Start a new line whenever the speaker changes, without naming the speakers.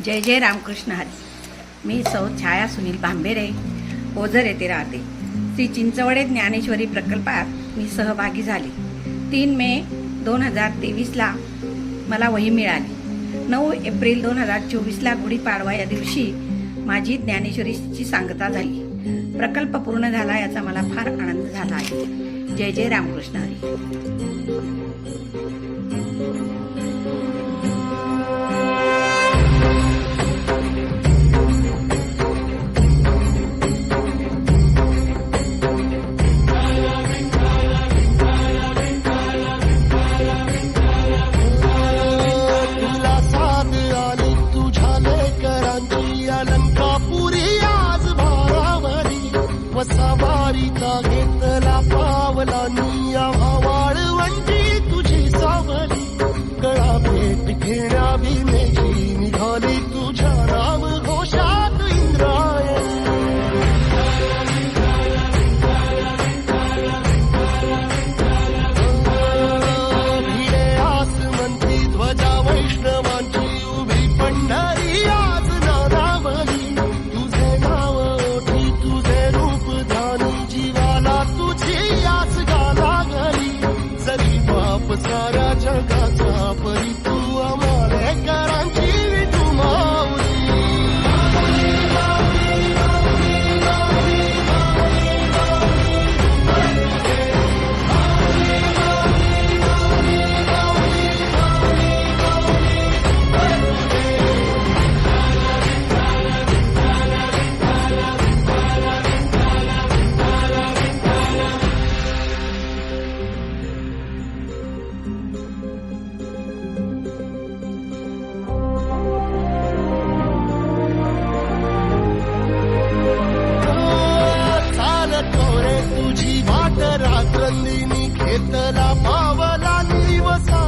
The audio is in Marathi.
जय जय रामकृष्ण हरी. मी सौ छाया सुनील भांबेरे ओझर येथे राहते. श्री चिंचवडे ज्ञानेश्वरी प्रकल्पात मी सहभागी झाले. तीन मे दोन हजार तेवीसला मला वही मिळाली. नऊ एप्रिल दोन हजार चोवीसला गुढीपाडवा या दिवशी माझी ज्ञानेश्वरीची सांगता झाली. प्रकल्प पूर्ण झाला याचा मला फार आनंद झाला आहे. जय जय रामकृष्ण हरी.
वसावारीचा घेतला पावला. निया वाळवंटी तुझी सावली. कळा भेट घेण्या भीमेची करणाऱ्या जगाचा परी घेतला पावला दिवसा